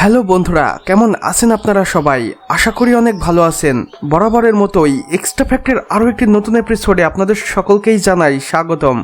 Hello বন্ধুরা, কেমন আছেন আপনারা সবাই? আশা করি অনেক ভালো আছেন। বরাবরের মতোই এক্সট্রা ফ্যাক্টের আরও একটি নতুন এপিসোডে আপনাদের সকলকেই জানাই স্বাগতম।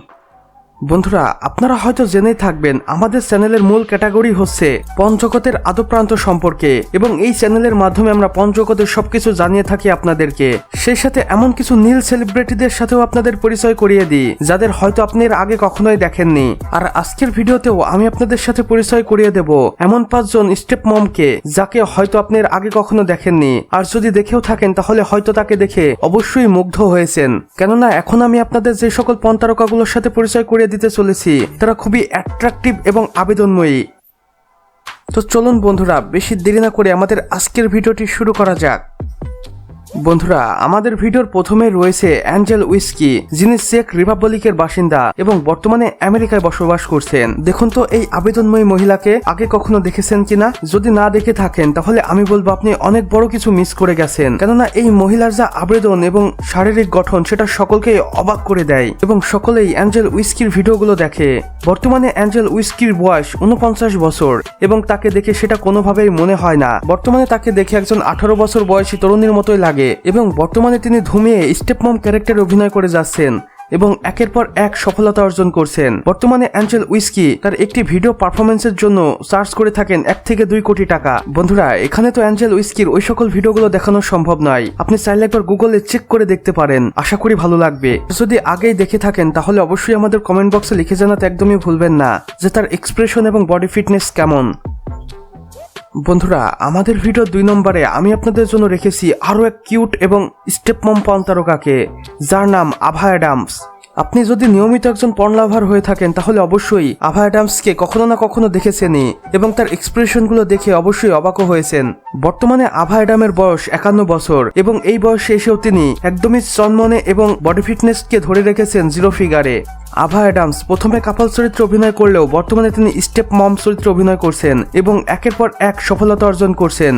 বন্ধুরা, আপনারা হয়তো জেনেই থাকবেন, আমাদের চ্যানেলের মূল ক্যাটাগরি হচ্ছে পঞ্চগতের আদপ্রান্ত সম্পর্কে এবং এই চ্যানেলের মাধ্যমে আমরা পঞ্চগতের সবকিছু জানিয়ে থাকি আপনাদেরকে। সেই সাথে এমন কিছু নীল সেলিব্রিটিদের সাথেও আপনাদের পরিচয় করিয়ে দিই, যাদের হয়তো আপনি আগে কখনোই দেখেননি। আর আজকের ভিডিওতেও আমি আপনাদের সাথে পরিচয় করিয়ে দেব এমন পাঁচজন স্টেপ মমকে, যাকে হয়তো আপনি আগে কখনো দেখেননি। আর যদি দেখেও থাকেন, তাহলে হয়তো তাকে দেখে অবশ্যই মুগ্ধ হয়েছেন। কেননা, এখন আমি আপনাদের যে সকল পন্তারকাগুলোর সাথে পরিচয় করিয়ে দিতে চলেছি। তারা খুবই অ্যাট্রাকটিভ এবং আবেদনময়ী। তো চলুন বন্ধুরা, বেশি দেরি না করে আমাদের আজকের ভিডিওটি শুরু করা যাক। বন্ধুরা, আমাদের ভিডিওর প্রথমে রয়েছে অ্যাঞ্জেল উইস্কি, যিনি চেক রিপাবলিকের বাসিন্দা এবং বর্তমানে আমেরিকায় বসবাস করছেন। দেখুন তো, এই আবেদনময়ী মহিলাকে আগে কখনো দেখেছেন কিনা? যদি না দেখে থাকেন, তাহলে আমি বলব আপনি অনেক বড় কিছু মিস করে গেছেন। কেননা, এই মহিলার যা আবেদন এবং শারীরিক গঠন, সেটা সকলকে অবাক করে দেয় এবং সকলেই অ্যাঞ্জেল উইস্কির ভিডিওগুলো দেখে। বর্তমানে অ্যাঞ্জেল উইস্কির বয়স উনপঞ্চাশ বছর এবং তাকে দেখে সেটা কোনোভাবেই মনে হয় না। বর্তমানে তাকে দেখে একজন আঠারো বছর বয়সী তরুণীর মতোই লাগে। এবং বর্তমানে তিনি ধুমিয়ে স্টেপমম ক্যারেক্টার অভিনয় করে যাচ্ছেন এবং একের পর এক সফলতা অর্জন করছেন। বর্তমানে অ্যাঞ্জেল উইস্কি তার একটি ভিডিও পারফরমেন্সের জন্য চার্জ করে থাকেন এক থেকে দুই কোটি টাকা। বন্ধুরা, এখানে তো অ্যাঞ্জেল উইস্কির ওই সকল ভিডিওগুলো দেখানো সম্ভব নয়। আপনি চাইলে একবার গুগলে চেক করে দেখতে পারেন। আশা করি ভালো লাগবে। যদি আগেই দেখে থাকেন, তাহলে অবশ্যই আমাদের কমেন্ট বক্সে লিখে জানাতে একদমই ভুলবেন না যে তার এক্সপ্রেশন এবং বডি ফিটনেস কেমন। বন্ধুরা, আমাদের ভিডিও দুই নম্বরে আমি আপনাদের জন্য রেখেছি আরও এক কিউট এবং স্টেপমম পন তারকাকে, যার নাম আভা অ্যাডামস। আপনি যদি নিয়মিত একজন পর্ন লাভার হয়ে থাকেন, তাহলে অবশ্যই আভা অ্যাডামসকে কখনো না কখনো দেখেছেনই এবং তার এক্সপ্রেশনগুলো দেখে অবশ্যই অবাকও হয়েছেন। বর্তমানে আভা অ্যাডামের বয়স একান্ন বছর এবং এই বয়সে এসেও তিনি একদমই চনমনে এবং বডি ফিটনেসকে ধরে রেখেছেন জিরো ফিগারে আভা অ্যাডামস প্রথমে কাপাল চরিত্রে অভিনয় করলেও বর্তমানে তিনি স্টেপ মম চরিত্রে অভিনয় করছেন এবং একের পর এক সফলতা অর্জন করছেন।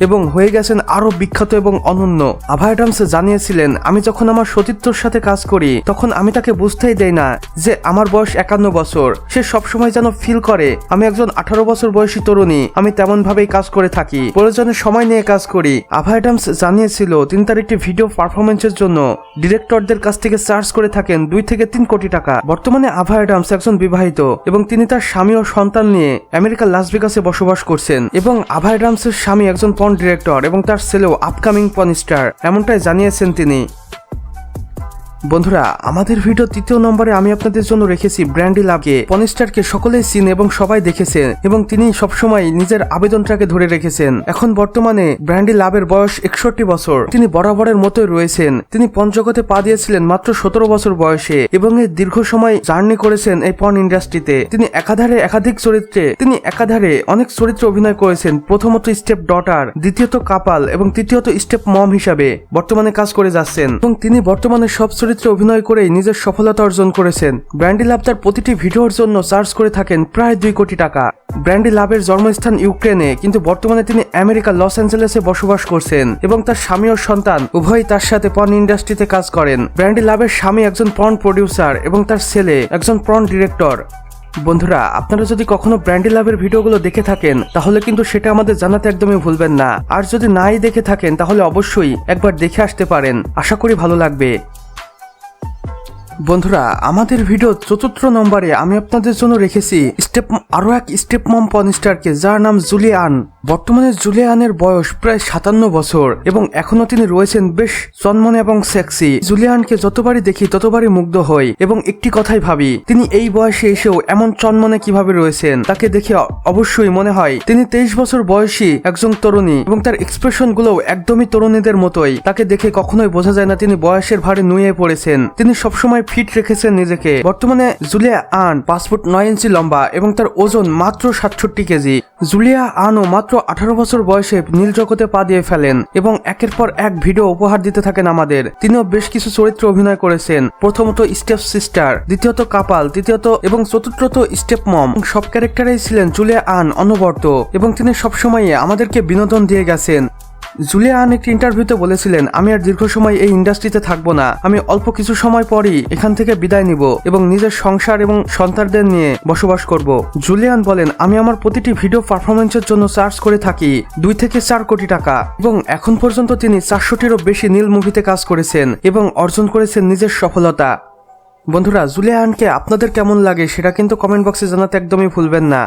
এবং হয়ে গেছেন আরও বিখ্যাত এবং অনন্য। আভা অ্যাডামস জানিয়েছিলেন, আমি যখন আমার সতীর্থর সাথে কাজ করি, তখন আমি তাকে বুঝতেই দেই না যে আমার বয়স একান্ন বছর। সে সবসময় যেন ফিল করে, আমি একজন আঠারো বছর বয়সী তরুণী, আমি তেমন ভাবেই কাজ করে থাকি। প্রয়োজনে সময় নিয়ে কাজ করি। আভা অ্যাডামস জানিয়েছিল, তিনি তার একটি ভিডিও পারফরমেন্সের জন্য ডিরেক্টরদের কাছ থেকে চার্জ করে থাকেন দুই থেকে তিন কোটি টাকা। বর্তমানে আভা অ্যাডামস একজন বিবাহিত এবং তিনি তার স্বামী ও সন্তান নিয়ে আমেরিকার লাস ভেগাসে বসবাস করছেন এবং আভা অ্যাডামসের স্বামী একজন পর্ন ডিরেক্টর এবং তার ছেলেও আপকামিং পর্ন স্টার এমনটাই জানিয়েছেন তিনি। বন্ধুরা, আমাদের ভিডিও তৃতীয় নম্বরে আমি আপনাদের জন্য রেখেছি ব্র্যান্ডি লাভকে পনিস্টারকে সকলেই চিন এবং সবাই দেখেছেন এবং তিনি সবসময় নিজের আবেদনটাকে ধরে রেখেছেন। এখন বর্তমানে ব্র্যান্ডি লাভের বয়স একষট্টি বছর। তিনি বরাবরের মতোই রয়েছেন। তিনি পঞ্চগতে পা দিয়েছিলেন মাত্র সতেরো বছর বয়সে এবং এই দীর্ঘ সময় জার্নি করেছেন এই পর্ন ইন্ডাস্ট্রিতে তিনি একাধারে একাধিক চরিত্রে, তিনি একাধারে অনেক চরিত্রে অভিনয় করেছেন। প্রথমত স্টেপ ডটার দ্বিতীয়ত কাপাল এবং তৃতীয়ত স্টেপ মম হিসাবে বর্তমানে কাজ করে যাচ্ছেন। এবং তিনি বর্তমানে সব চরিত্রে অভিনয় করেই নিজের সফলতা অর্জন করেছেন। ব্র্যান্ডি লাভ তার প্রতিটি ভিডিওর জন্য চার্জ করে থাকেন প্রায় দুই কোটি টাকা। ব্র্যান্ডি লাভের জন্মস্থান ইউক্রেনে, কিন্তু বর্তমানে তিনি আমেরিকা, লস অ্যাঞ্জেলেসে বসবাস করছেন এবং তার স্বামী ও সন্তান উভয়ই তার সাথে পর্ন ইন্ডাস্ট্রিতে কাজ করেন। ব্র্যান্ডি লাভের স্বামী একজন পর্ন প্রডিউসার এবং তার ছেলে একজন পর্ন ডিরেক্টর বন্ধুরা, আপনারা যদি কখনো ব্র্যান্ডি লাভের ভিডিওগুলো দেখে থাকেন, তাহলে কিন্তু সেটা আমাদের জানাতে একদমই ভুলবেন না। আর যদি নাই দেখে থাকেন, তাহলে অবশ্যই একবার দেখে আসতে পারেন। আশা করি ভালো লাগবে। বন্ধুরা, আমাদের ভিডিও চতুর্থ নম্বরে আমি আপনাদের জন্য রেখেছি স্টেপ আরও এক স্টেপ মম পনস্টারকে যার নাম জুলিয়ান বর্তমানে জুলিয়ানের বয়স প্রায় সাতান্ন বছর এবং এখনও তিনি রয়েছেন বেশ চন্মনে এবং সেক্সি জুলিয়ানকে যতবারই দেখি, ততবারই মুগ্ধ হই এবং একটি কথাই ভাবি, তিনি এই বয়সে এসেও এমন চন্মনে কীভাবে রয়েছেন? তাকে দেখে অবশ্যই মনে হয়, তিনি তেইশ বছর বয়সী একজন তরুণী এবং তার এক্সপ্রেশনগুলো একদমই তরুণীদের মতোই। তাকে দেখে কখনোই বোঝা যায় না তিনি বয়সের ভারে নুয়ে পড়েছেন। তিনি সবসময় ফিট রেখেছেন নিজেকে। বর্তমানে জুলিয়া আন ফুট নয় ইঞ্চি লম্বা এবং তার ওজন মাত্র সাতষট্টি কেজি। জুলিয়া আনও মাত্র আঠারো বছর বয়সে নীল জগতে পা দিয়ে ফেলেন এবং একের পর এক ভিডিও উপহার দিতে থাকেন আমাদের। তিনিও বেশ কিছু চরিত্রে অভিনয় করেছেন। প্রথমত স্টেপ সিস্টার, দ্বিতীয়ত কাপাল, তৃতীয়ত এবং চতুর্থত স্টেপ মম। সব ক্যারেক্টারেই ছিলেন জুলিয়া আন অনবর্ত এবং তিনি সবসময় আমাদেরকে বিনোদন দিয়ে গেছেন। জুলিয়ান একটি ইন্টারভিউতে বলেছিলেন, আমি আর দীর্ঘ সময় এই ইন্ডাস্ট্রিতে থাকব না। আমি অল্প কিছু সময় পরই এখান থেকে বিদায় নিব এবং নিজের সংসার এবং সন্তানদের নিয়ে বসবাস করব। জুলিয়ান বলেন, আমি আমার প্রতিটি ভিডিও পারফরমেন্সের জন্য চার্জ করে থাকি দুই থেকে চার কোটি টাকা এবং এখন পর্যন্ত তিনি চারশোটিরও বেশি নীল মুভিতে কাজ করেছেন এবং অর্জন করেছেন নিজের সফলতা। বন্ধুরা, জুলিয়ানকে আপনাদের কেমন লাগে সেটা কিন্তু কমেন্ট বক্সে জানাতে একদমই ভুলবেন না।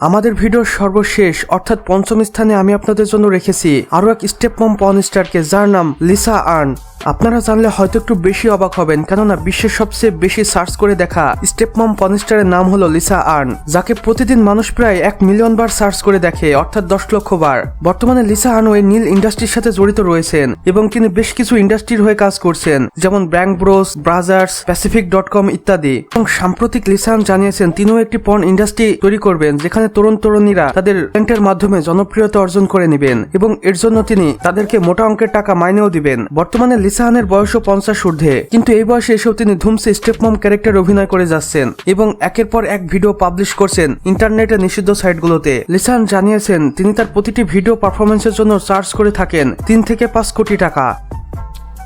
আমাদের ভিডিওর সর্বশেষ, অর্থাৎ পঞ্চম স্থানে আমি আপনাদের জন্য রেখেছি আরও এক স্টেপ মম পন স্টারকে যার নাম লিসা আর্ন। আপনারা জানলে হয়তো একটু বেশি অবাক হবেন, কেননা বিশ্বের সবচেয়ে বেশি সার্চ করে দেখা স্টেপ মম পনস্টারের নাম হলো লিসা আর্ন, যাকে প্রতিদিন মানুষ প্রায় এক মিলিয়ন বার সার্চ করে দেখে, অর্থাৎ দশ লক্ষ বার। বর্তমানে লিসা আর্ন ওই নীল ইন্ডাস্ট্রির সাথে জড়িত রয়েছেন, এবং তিনি বেশ কিছু ইন্ডাস্ট্রির হয়ে কাজ করছেন, যেমন bank Bros, Brothers, Pacific dot com ইত্যাদি। এবং সাম্প্রতিক লিসা আর্ন জানিয়েছেন, তিনিও একটি পর্ন ইন্ডাস্ট্রি তৈরি করবেন, যেখানে তরুণ তরুণীরা তাদের ট্যালেন্টের মাধ্যমে জনপ্রিয়তা অর্জন করে নেবেন, এবং এর জন্য তিনি তাদেরকে মোটা অঙ্কের টাকা মাইনেও দিবেন। বর্তমানে লিসাহানের বয়সও পঞ্চাশ ঊর্ধ্বে। কিন্তু এই বয়সে এসেও তিনি ধুমসে স্টেপমম ক্যারেক্টার অভিনয় করে যাচ্ছেন এবং একের পর এক ভিডিও পাবলিশ করছেন ইন্টারনেটে নিষিদ্ধ সাইটগুলোতে। লিসাহান জানিয়েছেন, তিনি তার প্রতিটি ভিডিও পারফরমেন্সের জন্য চার্জ করে থাকেন তিন থেকে পাঁচ কোটি টাকা।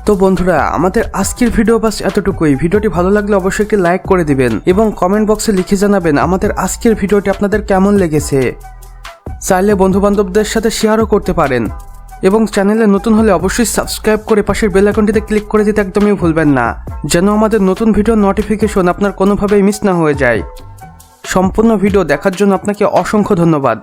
তো বন্ধুরা, আমাদের আজকের ভিডিও বাস এতটুকুই। ভিডিওটি ভালো লাগলে অবশ্যই একটি লাইক করে দিবেন এবং কমেন্ট বক্সে লিখে জানাবেন আমাদের আজকের ভিডিওটি আপনাদের কেমন লেগেছে। চাইলে বন্ধু বান্ধবদের সাথে শেয়ারও করতে পারেন। এবং চ্যানেলে নতুন হলে অবশ্যই সাবস্ক্রাইব করে পাশের বেল আইকনটিতে ক্লিক করে দিতে একদমই ভুলবেন না। যেন আমাদের নতুন ভিডিও নোটিফিকেশন আপনার কোনোভাবেই মিস না হয়ে যায়। সম্পূর্ণ ভিডিও দেখার জন্য আপনাকে অসংখ্য ধন্যবাদ।